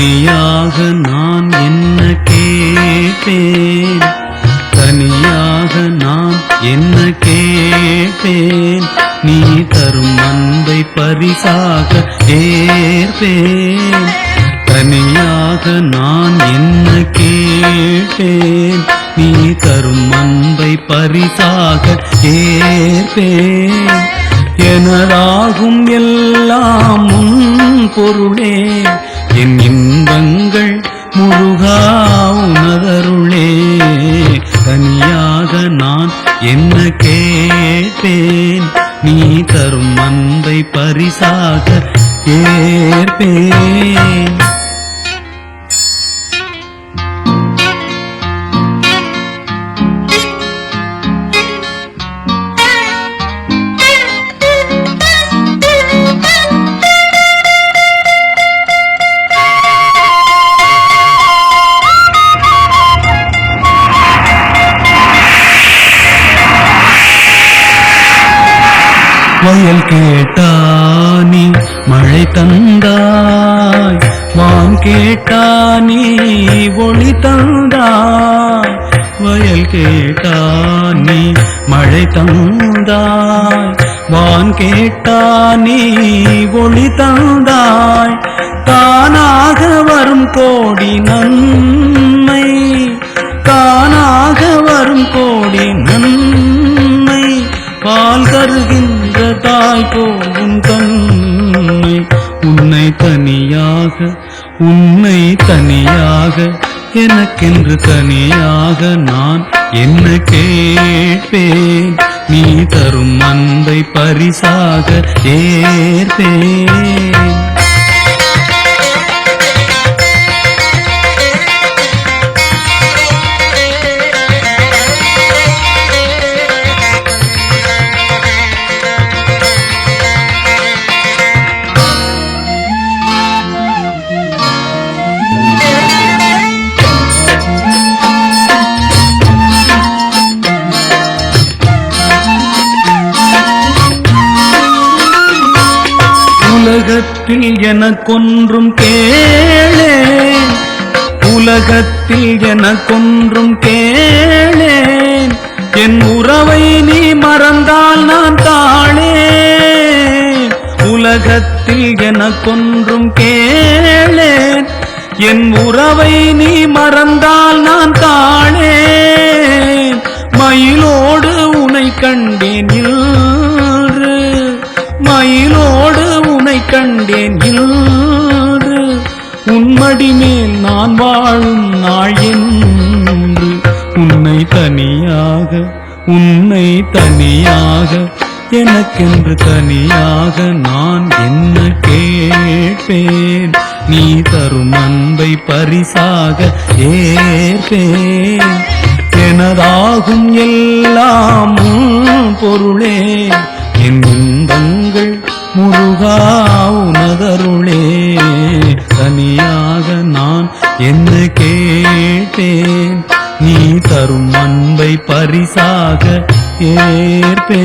தனியாக நான் என்ன கேட்பேன் தனியாக நான் என்ன கேட்பேன் நீ தரும் அன்பை பரிசாக ஏற்பேன். தனியாக நான் என்ன கேட்டேன்? நீ தரும் அன்பை பரிசாக ஏற்பேன். எனதாகும் எல்லாம் பொருளே. என் முருகா உனதருளே. தனியாக நான் என்ன கேட்பேன் நீ தரும் அன்பை பரிசாக ஏற்பேன். வயல் கேட்டானி மழை தந்தாய். வான் கேட்டானி ஒளி தந்தாய். வயல் கேட்டானி மழை தந்தாய். வான் கேட்டானி ஒளி தந்தாய். தானாக வரும் கோடினா உன்னை தனியாக உன்னை தனியாக எனக்கென்று தனியாக நான் என்ன கேட்பேன்? நீ தரும் அன்பை பரிசாக ஏற்பேன். உலகத்தில் எனக்கொன்றும் கேளே. உலகத்தில் எனக்கொன்றும் கேளேன் என் உறவை நீ மறந்தால் நான் தாழேன் உலகத்தில் எனக்கொன்றும் கேளேன் என் உறவை நீ மறந்தால் நான் தாழேன் மயிலோடு உனை கண்டேன் கண்டேன் இன்று. உன்மடிமேல் நான் வாழும் நாள் என்று. உன்னை தனியாக உன்னை தனியாக எனக்கென்று தனியாக நான் என்ன கேட்பேன்? நீ தரும் அன்பை பரிசாக ஏற்பேன். எனதாகும் எல்லாம் பொருளே. என் இன்பங்கள் முருகா நீ தரும் அன்பை பரிசாக ஏற்பே